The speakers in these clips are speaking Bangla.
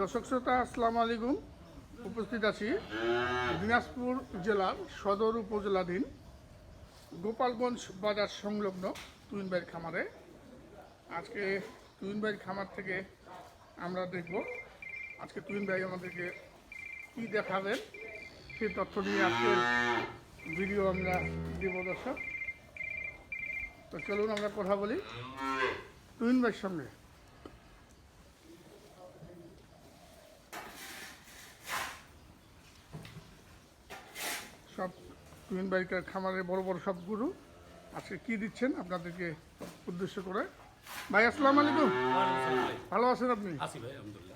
দর্শক শ্রোতা, আসসালামু আলাইকুম। উপস্থিত আছি দিনাজপুর জেলার সদর উপজেলাধীন গোপালগঞ্জ বাজার সংলগ্ন তুইনবাইয়ের খামারে। আজকে তুইনবাইয়ের খামার থেকে আমরা দেখব আজকে তুইন ভাই আমাদেরকে কী দেখাবেন, সেই তথ্য নিয়ে আজকে ভিডিও আমরা দেব দর্শক। তো চলুন আমরা কথা বলি তুইন ভাইয়ের সঙ্গে। সব তুহিন বাড়িকার খামারের বড় বড় সব গুরু। আজকে কি দিচ্ছেন আপনাদেরকে উদ্দেশ্য করে? ভাই আসসালাম আলাইকুম। ভালো আছেন আপনি?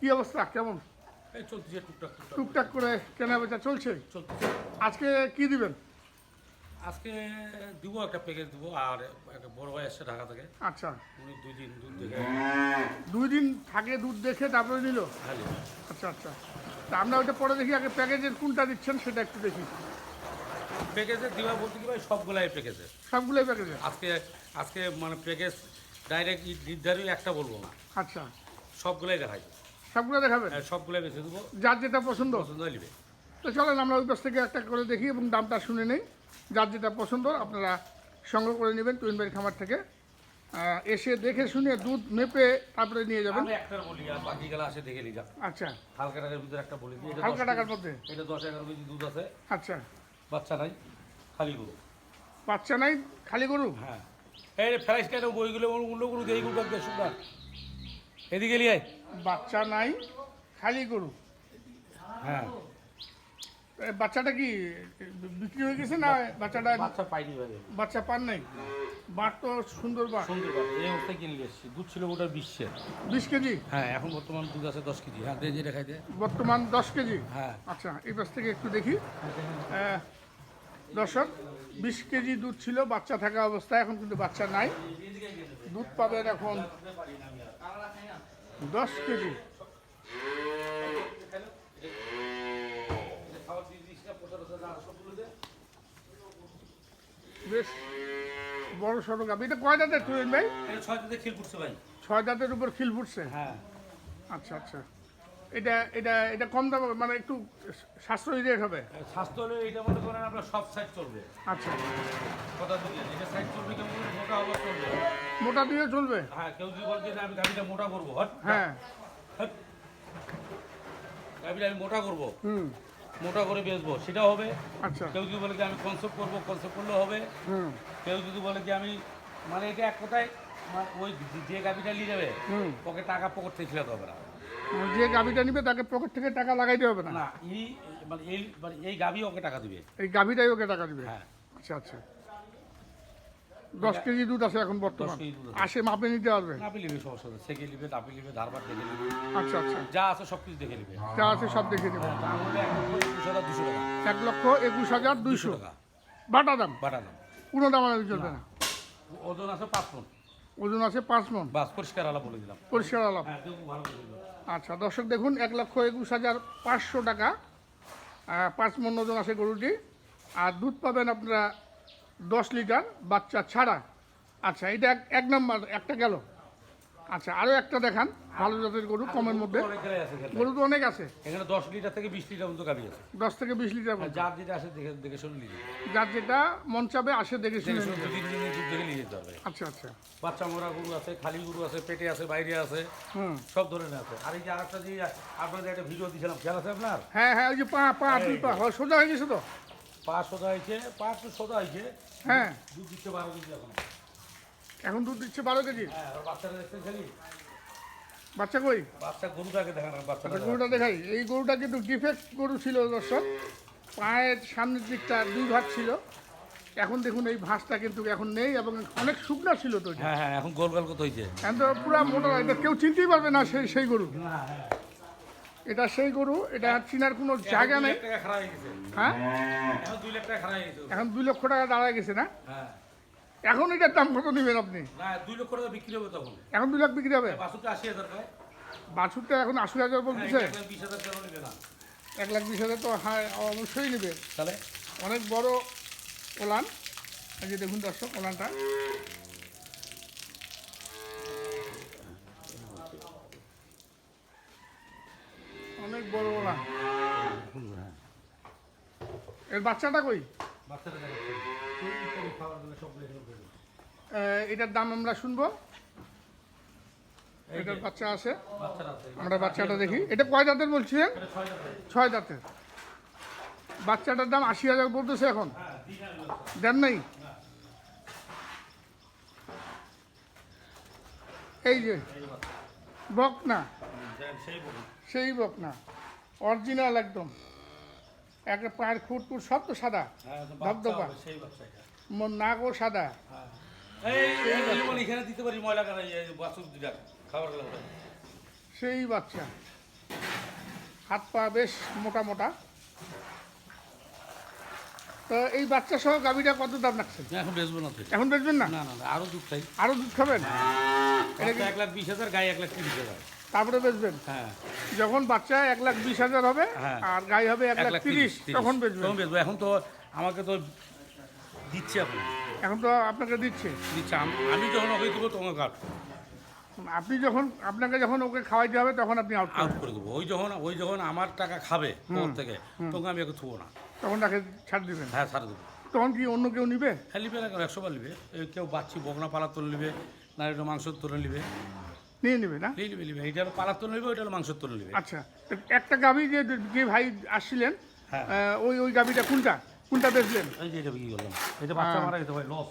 কি অবস্থা? কেমন? টুকটাক করে কেনা বেচা চলছে? আজকে কি দিবেন? আজকে দিব একটা প্যাকেজ দিব আর একটা বড় ভাই আসছে ঢাকা থেকে। আচ্ছা। উনি দুই দিন দুধ দেখে দুই দিন থাকে দুধ দেখে তারপরে নিল? আচ্ছা আচ্ছা। তা আমরা ওইটা পরে দেখি আগে প্যাকেজের কোনটা দিচ্ছেন সেটা একটু দেখি। প্যাকেজে দিবা বলতে কি ভাই সবগুলাই প্যাকেজে। সবগুলোই প্যাকেজে? আজকে আজকে মানে প্যাকেজ ডাইরেক্ট নির্ধারিত একটা বলব না। আচ্ছা। সবগুলাই দেখাই। সবগুলো দেখাবেন হ্যাঁ, সবগুলাই বেছে দেবো। যার যেটা পছন্দ। পছন্দ নিবে। তো চলেন আমরা ওই পাশ থেকে একটা করে দেখি এবং দামটা শুনে নেই। যার যেটা পছন্দ আপনারা সংগ্রহ করে নেবেন টুইন টুইনবাড়ি খামার থেকে। এসে দেখে শুনে দুধ মেপে তারপরে নিয়ে যাবেন। আমি একটা বলি আর বাকি গেলা আসে দেখে নিই যা। আচ্ছা। হালকা টাকার ভিতরে একটা বলি হালকা টাকার মধ্যে? এটা দশ এগারো কেজি দুধ আছে। আচ্ছা। বাচ্চা নাই খালি গরু। বাচ্চা নাই খালি গরু? হ্যাঁ। এই ফ্রাইস কেন বইগুলো অন্য গরু দিয়ে গরু কাটবে সুন্দর এদিকে লিয়ে বাচ্চা নাই খালি গরু? হ্যাঁ। বাচ্চাটা কি বিক্রি হয়ে গেছে না বাচ্চাটা বাচ্চা পাইনি বাচ্চা পান নাই? বাট তো সুন্দর বাট সুন্দর বাচ্চা এই অবস্থায় কিনে এসেছি। দুধ ছিল ওটার বিশ্বে বিশ কেজি? হ্যাঁ এখন বর্তমান দুধ আছে দশ কেজি। হ্যাঁ যেটা খাইতে বর্তমান দশ কেজি? হ্যাঁ। আচ্ছা এই পাশ থেকে একটু দেখি। আহ, দর্শক বিশ কেজি দুধ ছিল বাচ্চা থাকা অবস্থায় এখন কিন্তু বাচ্চা নাই। দুধ পাবেন এখন দশ কেজি। বেশ বড় সড়ো গাবি এটা কয় দাঁতের তুলেন ভাই? ছয় দিতে খিল করছে ভাই। ছয় দাঁতের উপর খিল ফুটছে? হ্যাঁ। আচ্ছা আচ্ছা। এটা এটা এটা কম দাম হবে, মানে একটু সাশ্রয়ী রেট হবে। স্বাস্থ্য হলে এটা মনে করেন আপনার সব সাইড চলবে। আচ্ছা। কথা বুঝলেন এটা সাইড চলবে কেমন মোটা হওয়া চলবে। মোটা দিয়ে চলবে? হ্যাঁ কেউ যদি বলছে আমি গাড়িটা মোটা করব হ্যাঁ। গাড়িটা আমি মোটা করব। হুম। মোটা করে বেচবো সেটা হবে। আচ্ছা। কেউ যদি বলে যে আমি কনসেপ্ট করব কনসেপ্ট করলে হবে। হুম। কেউ যদি বলে যে আমি মানে এটা এক কথায় মানে ওই যে গাড়িটা নিয়ে যাবে হুম। ওকে টাকা পকেট থেকে খিলাতে হবে না। যে গাভিটা নিবে তাকে পকেট থেকে টাকা লাগাইতে হবে না। না এই মানে এই মানে এই গাবি ওকে টাকা দিবে। এই গাভিটাই ওকে টাকা দিবে? হ্যাঁ। আচ্ছা আচ্ছা। দশ কেজি দুধ আছে এখন বর্তমান। আসে মাপে নিতে পারবে? নাপি লিবে সমস্যা নেই। সেকে লিবে নাপি লিবে ধারবার দেখে লিবে আচ্ছা আচ্ছা। যা আছে সব কিছু দেখে লিবে যা আছে সব দেখে দাম হলে এক লক্ষ একুশ হাজার দুইশো টাকা। বাটা দাম? বাটা দাম। কোনো দাম আর চলবে না। ওজন আছে পাঁচ মন। ওজন আছে পাঁচ মন। বাস পরিষ্কার আলা বলে দিলাম। পরিষ্কার আলাপ। হ্যাঁ ভালো। আচ্ছা দর্শক দেখুন, এক লক্ষ একুশ হাজার পাঁচশো টাকা পাঁচ মন ওজন আছে গরুটি। আর দুধ পাবেন আপনারা দশ লিটার বাচ্চা ছাড়া। আচ্ছা এটা এক- এক নম্বর, একটা গেল। আচ্ছা আরও একটা দেখান। ভালো জাতের গরু কমের মধ্যে। গরু তো অনেক আছে। এখানে দশ লিটার থেকে বিশ লিটার মতো গাড়ি আছে। দশ থেকে বিশ লিটার আর মতো যার যেটা আছে দেখে দেখে শুনে নিয়ে যার যেটা মন চাবে আসে দেখে শুনে দিনের দুধ দেখে নিয়ে যেতে হবে। আচ্ছা আচ্ছা। বাচ্চা মোড়া গরু আছে খালি গরু আছে পেটে আছে বাইরে আছে হুম। সব ধরনের আছে। আর এই যে আরেকটা যে আপনাদের একটা ভিডিও দিয়েছিলাম খেয়াল আছে আপনার? হ্যাঁ হ্যাঁ ওই যে পা পা দুই পা সোজা হয়ে গেছে তো? পা সোজা হয়েছে পা তো সোজা হয়েছে। হ্যাঁ। দুধ দিচ্ছে বারো কেজি এখন। এখন দুধ দিচ্ছে বারো কেজি? হ্যাঁ বাচ্চা কই? বাচ্চা গরুটাকে দেখান আচ্ছা গরুটা দেখাই। এই গরুটা কিন্তু ডিফেক্ট গরু ছিল দর্শক। পায়ের সামনের দিকটা দুই ভাগ ছিল। এখন দেখুন এই ভাঁজটা কিন্তু এখন নেই এবং অনেক শুকনা ছিল তো হ্যাঁ হ্যাঁ এখন গোল গোল কত হয়েছে। এখন তো পুরো মোটা এটা কেউ চিনতেই পারবে না সেই সেই গরু। এটা সেই গরু এটা চিনার কোনো জায়গা নেই। হয়ে হ্যাঁ? হয়ে এখন দুই লক্ষ টাকা দাঁড়ায় গেছে না? হ্যাঁ। এখন এটার দাম কত নেবেন আপনি? এখন দুই লাখ বিক্রি হবে? বাসুরটা বাছুরটা এখন আশি হাজার বলতেছে বিশ এক লাখ বিশ হাজার তো হ্যাঁ অবশ্যই নেবে। তাহলে? অনেক বড় ওলান। এই যে দেখুন দর্শক ওলানটা। অনেক বড় ওলান। এর বাচ্চাটা কই? বাচ্চাটা এটার দাম আমরা শুনব। এটার বাচ্চা আছে। আমরা বাচ্চাটা দেখি। এটা কয় দাঁতের বলছিলেন ছয় দাঁতের। বাচ্চাটার দাম আশি হাজার বলতেছে এখন। দেন নাই? এই যে বক না সেই বক না অরিজিনাল একদম। একটা পায়ের খুঁট সব তো সাদা। হ্যাঁ ধবধবা। সেই বাচ্চা নাকও সাদা এখানে দিতে পারি ময়লা খাবার সেই বাচ্চা। হাত পা বেশ মোটা মোটা। তো এই বাচ্চা সহ গাভিটা কত দাম রাখছেন এখন বেচবো না এখন বেচবেন না? না না না আরও দুধ খাই। আরও দুধ খাবেন? এটা এক লাখ বিশ হাজার গায়ে এক লাখ তিরিশ হাজার তারপরে বেচবেন? হ্যাঁ যখন বাচ্চা এক লাখ বিশ হাজার হবে। আর গাই হবে এক লাখ তিরিশ। তখন বেচবেন। তখন বেচবো। এখন তো আমাকে তো দিচ্ছে আপনি এখন তো আপনাকে দিচ্ছে। দিচ্ছে। আমি যখন ওকে দেবো তখন কাট আপনি যখন আপনাকে যখন ওকে খাওয়াইতে হবে তখন আপনি আউট আউট করে দেবো। ওই যখন ওই যখন আমার টাকা খাবে ওর থেকে তখন আমি ওকে থুবো না। তখন তাকে ছাড় দিবেন? হ্যাঁ ছাড় দেবো। তখন কি অন্য কেউ নিবে? হ্যাঁ লিবে না একশো বার নিবে। কেউ বাচ্চি বকনা পালার তোলে নিবে না একটু মাংসর তুলে নিবে। নিয়ে নিবে না? লিবে লিবে এইটা হলো পালার তোলে নিবে ওইটা মাংসর তোলে নিবে। আচ্ছা। একটা গাভি যে যে ভাই আসছিলেন হ্যাঁ। ওই ওই গাভিটা কোনটা? কোনটা বেচলেন এই যে এটা বিক্রি করলাম। এটা বাচ্চা হ্যাঁ। মারা গেছে ভাই লস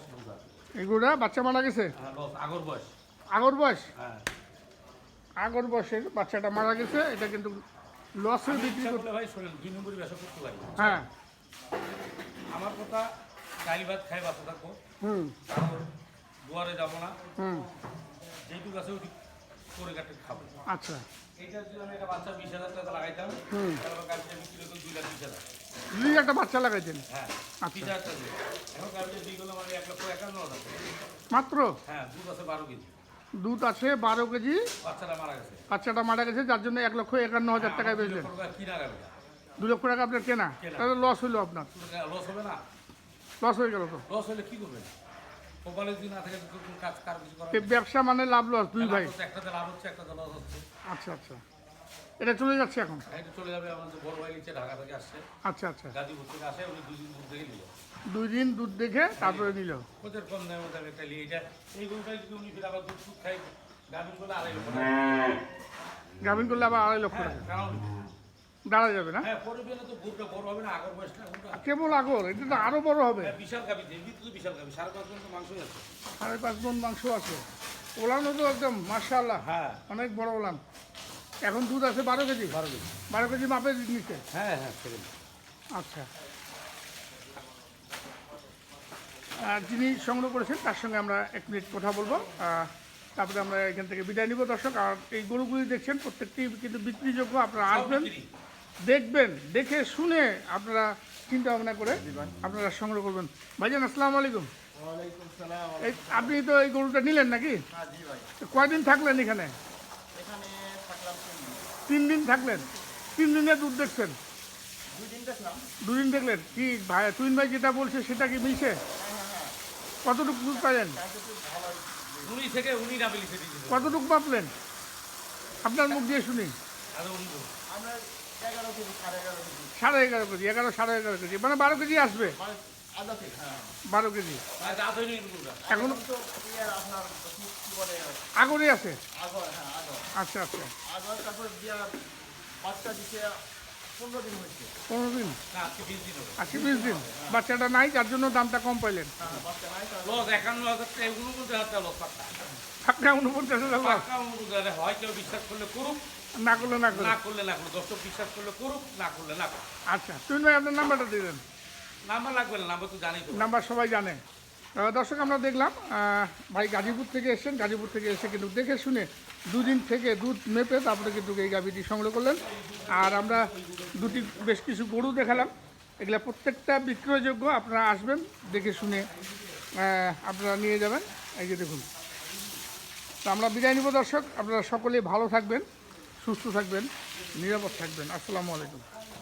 এগুলা বাচ্চা মারা গেছে? হ্যাঁ লস আগর বয়স। আগর বয়স? হ্যাঁ। আগর বয়সের বাচ্চাটা মারা গেছে এটা কিন্তু লসে বিক্রি করতে ভাই শোনেন দুই নম্বরই ব্যবসা করতে পারি। হ্যাঁ। আমার কথা ডাইল ভাত খাই বাচ্চা থাকব। হুম। দুয়ারে যাব না। হুম। যেটুকু আছে ওইটুকু করে কাটে খাব। আচ্ছা। এইটা যদি আমি একটা বাচ্চা বিশ হাজার টাকা লাগাইতাম হুম। তাহলে কালকে বিক্রি করতাম দুই লাখ বিশ হাজার দুই একটা বাচ্চা লাগাইছেন? হ্যাঁ আচ্ছা। মাত্র? হ্যাঁ দুধ আছে বারো কেজি। বাচ্চাটা মারা গেছে। যার জন্য এক লক্ষ একান্ন হাজার দুই টাকা গেল দু লক্ষ টাকা আপনার কেনা। তাহলে লস হইল আপনার। লস হবে না। লস হয়ে গেল তো? লস হলে কি করবেন? ব্যবসা মানে লাভ লস দুই ভাই। একটাতে লাভ হচ্ছে একটাতে লস হচ্ছে। আচ্ছা আচ্ছা। এটা চলে যাচ্ছে এখন? এটা চলে যাবে আমাদের বড় ভাই নিচে ঢাকা থেকে আসছে। আচ্ছা আচ্ছা। গাজীপুর থেকে আসে উনি দুই দিন দূর থেকে নিল। দুই দিন দুধ দেখে তারপরে নিল? ওদের কম একটা নিই এটা এই গরুটাই যদি উনি ফিরে আবার দুধ দুধ খাই গাভীর করলে আড়াই লক্ষ গাভিন করলে আবার আড়াই লক্ষ হ্যাঁ টাকা দাঁড়া যাবে না? হ্যাঁ গরুটা গরুটা কেবল আগর এটা তো আরও বড় হবে। হ্যাঁ, সাড়ে পাঁচ ঘণ্টা মাংস আছে। মন মাংস আছে। ওলানও তো একদম মার্শাল্লাহ হ্যাঁ। অনেক বড় ওলান। এখন দুধ আছে বারো কেজি? বারো কেজি। বারো কেজি মাপে নিচ্ছে? হ্যাঁ হ্যাঁ আচ্ছা। আর যিনি সংগ্রহ করেছেন তার সঙ্গে আমরা এক মিনিট কথা বলব। তারপরে আমরা এখান থেকে বিদায় নিব দর্শক। আর এই গরুগুলি দেখছেন প্রত্যেকটি কিন্তু বিক্রিযোগ্য আপনারা আসবেন দেখবেন দেখে শুনে আপনারা চিন্তা ভাবনা করে আপনারা সংগ্রহ করবেন। ভাইজান আসসালামু আলাইকুম। এই আপনি তো এই গরুটা নিলেন নাকি? হ্যাঁ জি ভাই। তো কয়দিন থাকলেন এখানে? তিন দিন থাকলেন। তিন দিনে দুধ দেখছেন। দুদিন দেখলেন? কি ভাই তুইন ভাই যেটা বলছে সেটা কি মিলছে কতটুকু দুধ পাইলেন? কতটুকু মাপলেন? আপনার মুখ দিয়ে শুনি। সাড়ে এগারো কেজি, এগারো সাড়ে এগারো কেজি মানে বারো কেজি আসবে। বারো কেজি। হয়নি এখন আগরে আছে? আগর হ্যাঁ আচ্ছা আচ্ছা। পনেরো দিন আজকে বিশ দিন বাচ্চাটা নাই যার জন্য দামটা কম পাইলেন। হ্যাঁ ফাঁকা উনপঞ্চাশ হাজার হয় কেউ বিশ্বাস করলে করুক। না করলে না করলে না করলে না করুক দর্শক বিশ্বাস করলে করুক না করলে না আচ্ছা তুমি ভাই আপনার নাম্বারটা দিলেন নাম্বার সবাই জানে। দর্শক, আমরা দেখলাম ভাই গাজীপুর থেকে এসেছেন, গাজীপুর থেকে এসে কিন্তু দেখে শুনে দুদিন থেকে দুধ মেপে তারপরে কিন্তু এই গাভীটি সংগ্রহ করলেন। আর আমরা দুটি বেশ কিছু গরু দেখালাম। এগুলা প্রত্যেকটা বিক্রয়যোগ্য, আপনারা আসবেন, দেখে শুনে আপনারা নিয়ে যাবেন। এই যে দেখুন। তো আমরা বিদায় নিব, দর্শক। আপনারা সকলেই ভালো থাকবেন, সুস্থ থাকবেন, নিরাপদ থাকবেন। আসসালামু আলাইকুম।